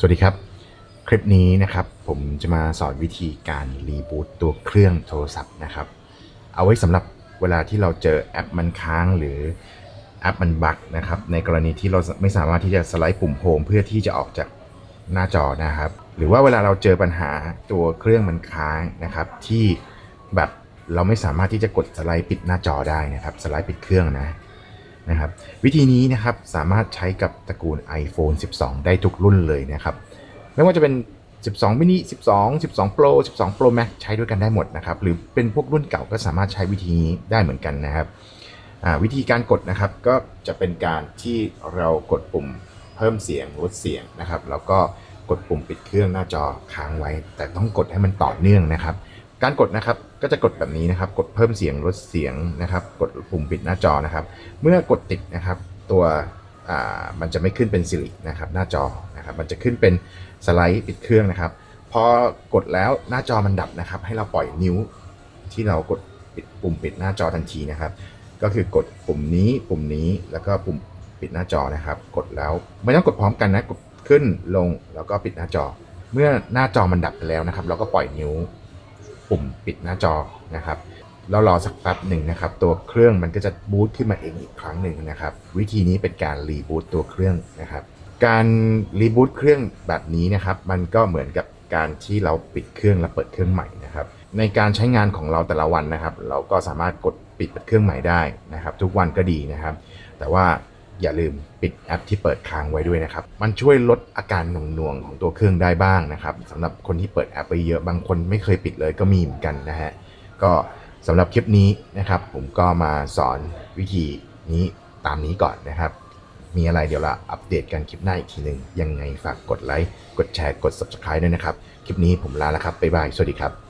สวัสดีครับ คลิปนี้นะครับผมจะมาสอนวิธีการรีบูตตัวเครื่องโทรศัพท์นะครับ เอาไว้สำหรับเวลาที่เราเจอแอปมันค้างหรือแอปมันบั๊กนะครับในกรณีที่เราไม่สามารถที่จะสไลด์ปุ่มโฮมเพื่อที่จะออกจากหน้าจอนะครับ หรือว่าเวลาเราเจอปัญหาตัวเครื่องมันค้างนะครับ ที่แบบเราไม่สามารถที่จะกดสไลด์ปิดหน้าจอได้นะครับ สไลด์ปิดเครื่องนะ นะครับวิธีนี้นะครับสามารถใช้กับตระกูล iPhone 12 ได้ทุกรุ่นเลยนะครับไม่ว่าจะเป็น 12 mini 12 12 Pro 12 Pro Max ใช้ด้วยกันได้หมดนะครับหรือเป็นพวกรุ่นเก่าก็สามารถใช้วิธีนี้ได้เหมือนกันนะครับวิธีการกดนะครับก็จะเป็นการที่เรากดปุ่มเพิ่มเสียงลดเสียงนะครับแล้วก็กดปุ่มปิดเครื่องหน้าจอค้างไว้ แต่ต้องกดให้มันต่อเนื่องนะครับ การกดนะครับก็จะกดแบบนี้นะครับ กดเพิ่มเสียงลดเสียงนะครับ กดปุ่มปิดหน้าจอนะครับ เมื่อกดติดนะครับ ตัวมันจะไม่ขึ้นเป็นสิรินะครับหน้าจอนะครับ มันจะขึ้นเป็นสไลด์ปิดเครื่องนะครับ พอกดแล้วหน้าจอมันดับนะครับ ให้เราปล่อยนิ้วที่เรากดปิดปุ่มปิดหน้าจอทันทีนะครับ ก็คือกดปุ่มนี้ปุ่มนี้แล้วก็ปุ่มปิดหน้าจอนะครับ กดแล้วไม่ต้องกดพร้อมกันนะกดขึ้นลงแล้วก็ปิดหน้าจอ เมื่อหน้าจอมันดับไปแล้วนะครับ เราก็ปล่อยนิ้ว ปุ่มปิดหน้าจอนะครับแล้วรอสักแป๊บหนึ่งนะครับ ตัวเครื่องมันก็จะบูตขึ้นมาเองอีกครั้งหนึ่งนะครับ วิธีนี้เป็นการรีบูตตัวเครื่องนะครับ การรีบูตเครื่องแบบนี้นะครับ มันก็เหมือนกับการที่เราปิดเครื่องแล้วเปิดเครื่องใหม่นะครับ ในการใช้งานของเราแต่ละวันนะครับ เราก็สามารถกดปิดเปิดเครื่องใหม่ได้นะครับ ทุกวันก็ดีนะครับ แต่ว่า อย่าลืมปิดแอปที่เปิดค้างไว้ด้วยนะครับ มันช่วยลดอาการหน่วงๆของตัวเครื่องได้บ้างนะครับสำหรับคนที่เปิดแอปไปเยอะบางคนไม่เคยปิดเลยก็มีเหมือนกันนะฮะก็สำหรับคลิปนี้นะครับ ผมก็มาสอนวิธีนี้ตามนี้ก่อนนะครับ มีอะไรเดี๋ยวเราอัปเดตกันคลิปหน้าอีกทีหนึ่งยังไงฝากกดไลค์กดแชร์กด subscribe ด้วยนะครับ คลิปนี้ผมลาแล้วครับบ๊ายบายสวัสดีครับ